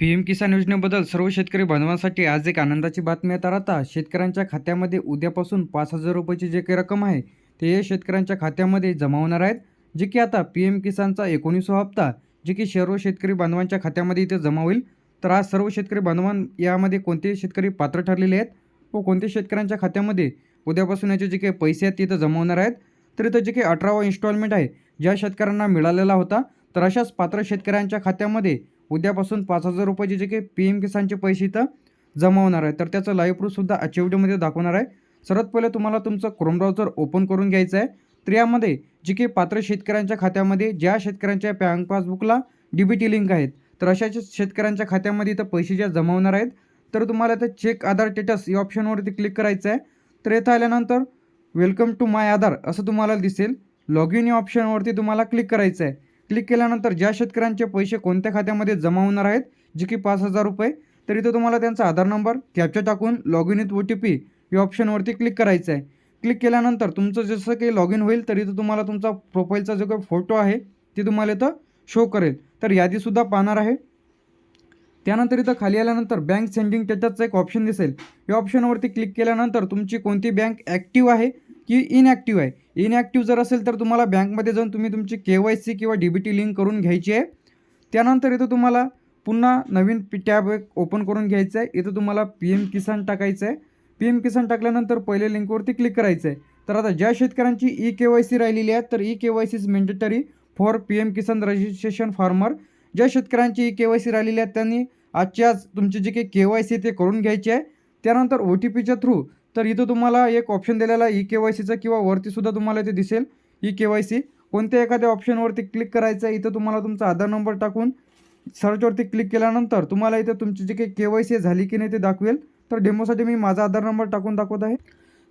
P M किसान योजनेबद्दल सर्व शेतकरी बांधवांसाठी आज एक आनंदाची बातमी येत राहता. शेतकऱ्यांच्या खात्यामध्ये उद्यापासून पाच हजार रुपयाची जे काही रक्कम आहे ते या शेतकऱ्यांच्या खात्यामध्ये जमा होणार आहेत जे की आता पी एम किसानचा एकोणीसवा हप्ता जे की सर्व शेतकरी बांधवांच्या खात्यामध्ये इथे जमा होईल. तर आज सर्व शेतकरी बांधवां यामध्ये कोणते शेतकरी पात्र ठरलेले आहेत व कोणत्या शेतकऱ्यांच्या खात्यामध्ये उद्यापासून याचे जे काही पैसे आहेत ते इथं जमा होणार आहेत. तर इथं जे काही अठरावा इन्स्टॉलमेंट आहे ज्या शेतकऱ्यांना मिळालेला होता तर अशाच पात्र शेतकऱ्यांच्या खात्यामध्ये उद्यापासून पाच हजार रुपयाचे जे काही पी एम किसानचे पैसे इथं जमा होणार आहे तर त्याचं लाईव्ह प्रूफसुद्धा आजच्या व्हिडिओमध्ये दाखवणार आहे. सर्वात पहिले तुम्हाला तुमचं क्रोम ब्राउझर ओपन करून घ्यायचं आहे. तर यामध्ये जे काही पात्र शेतकऱ्यांच्या खात्यामध्ये ज्या शेतकऱ्यांच्या बँक पासबुकला डी बी टी लिंक आहेत तर अशा शेतकऱ्यांच्या खात्यामध्ये इथं पैसे ज्या जमा होणार आहेत तर तुम्हाला इथं चेक आधार स्टेटस या ऑप्शनवरती क्लिक करायचं आहे. तर इथं आल्यानंतर वेलकम टू माय आधार असं तुम्हाला दिसेल. लॉग इन या ऑप्शनवरती तुम्हाला क्लिक करायचं आहे. क्लिक केल्यानंतर ज्या शेतकऱ्यांचे पैसे कोणत्या खात्यामध्ये जमा होणार आहेत जे की पाच हजार रुपये तर इथं तुम्हाला त्यांचा आधार नंबर कॅप्चा टाकून log in with O T P या ऑप्शनवरती क्लिक करायचं आहे. क्लिक केल्यानंतर तुमचं जसं काही लॉग इन होईल तर इथं तुम्हाला तुमचा प्रोफाईलचा जो काही फोटो आहे ते तुम्हाला इथं शो करेल. तर यादीसुद्धा पाहणार आहे. त्यानंतर इथं खाली आल्यानंतर बँक सेंडिंग त्याच्यातचं एक ऑप्शन दिसेल. या ऑप्शनवरती क्लिक केल्यानंतर तुमची कोणती बँक ॲक्टिव्ह आहे की इनॲक्टिव्ह आहे. इनॲक्टिव्ह जर असेल तर तुम्हाला बँकमध्ये जाऊन तुम्ही तुमची के वाय सी किंवा डी बी टी लिंक करून घ्यायची आहे. त्यानंतर इथं तुम्हाला पुन्हा नवीन पी टॅब ओपन करून घ्यायचं आहे. इथं तुम्हाला पी एम किसान टाकायचं आहे. पी एम किसान टाकल्यानंतर पहिले लिंकवरती क्लिक करायचं आहे. तर आता ज्या शेतकऱ्यांची ई के वाय सी राहिलेली आहे तर E K Y C is mandatory for P M Kisan registration farmer ज्या शेतकऱ्यांची ई के वाय सी राहिलेली आहे त्यांनी आजच्या आज तुमची जी काही के वाय सी ते करून घ्यायची आहे. त्यानंतर ओ टी पीच्या थ्रू तर इथं तुम्हाला एक ऑप्शन दिलेला ई के वाय सीचं किंवा वरतीसुद्धा तुम्हाला इथे दिसेल. ई के वाय सी कोणत्या एखाद्या ऑप्शनवरती क्लिक करायचं आहे इथं तुम्हाला तुमचा आधार नंबर टाकून सर्चवरती क्लिक केल्यानंतर तुम्हाला इथं तुमची जी काही के वाय सी झाली की नाही ते दाखवेल. तर डेमोसाठी मी माझा आधार नंबर टाकून दाखवत आहे.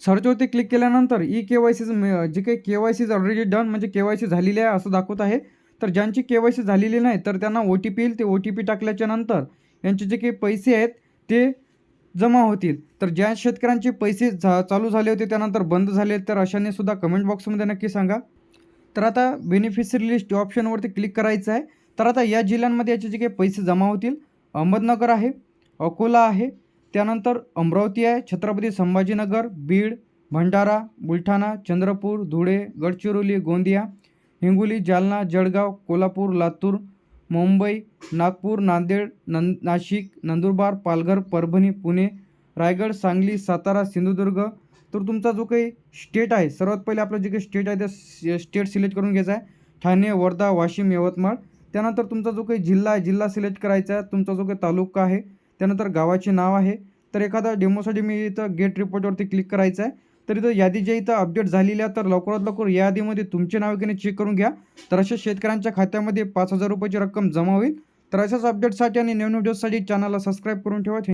सर्चवरती क्लिक केल्यानंतर ई के वाय सी जी काही K Y C already done म्हणजे के वाय सी झालेली आहे असं दाखवत आहे. तर ज्यांची के वाय सी झालेली नाही तर त्यांना ओ टी पी येईल. ते ओ टी पी टाकल्याच्या नंतर यांचे जे काही पैसे आहेत ते जमा होतील. तर ज्या शेतकऱ्यांचे पैसे झा चालू झाले होते त्यानंतर बंद झाले तर अशाने सुद्धा कमेंट बॉक्समध्ये नक्की सांगा. तर आता बेनिफिशरी लिस्ट ऑप्शनवरती क्लिक करायचं आहे. तर आता या जिल्ह्यांमध्ये याचे जे काही पैसे जमा होतील अहमदनगर आहे अकोला आहे त्यानंतर अमरावती आहे छत्रपती संभाजीनगर बीड भंडारा बुलढाणा चंद्रपूर धुळे गडचिरोली गोंदिया हिंगोली जालना जळगाव कोल्हापूर लातूर मुंबई नागपूर नांदेड नं नाशिक नंदुरबार पालघर परभणी पुणे रायगड सांगली सातारा सिंधुदुर्ग. तर तुमचा जो काही स्टेट आहे सर्वात पहिले आपलं जे काही स्टेट आहे ते स्टेट सिलेक्ट करून घ्यायचा आहे. ठाणे वर्धा वाशिम यवतमाळ. त्यानंतर तुमचा जो काही जिल्हा आहे जिल्हा सिलेक्ट करायचा आहे तुमचा जो काही तालुका आहे त्यानंतर गावाचे नाव आहे. तर एखादा डेमोसाठी मी इथं गेट रिपोर्टवरती क्लिक करायचं आहे. तर इथं यादी ज्या इथं अपडेट झालेली आहे तर लवकरात लवकर या यादीमध्ये तुमचे नाव की चेक करून घ्या. तर अशा शेतकऱ्यांच्या खात्यामध्ये पाच हजार रुपयाची रक्कम जमा होईल. तर अशाच अपडेटसाठी आणि नवीन व्हिडिओसाठी चॅनलला सबस्क्राईब करून ठेवा.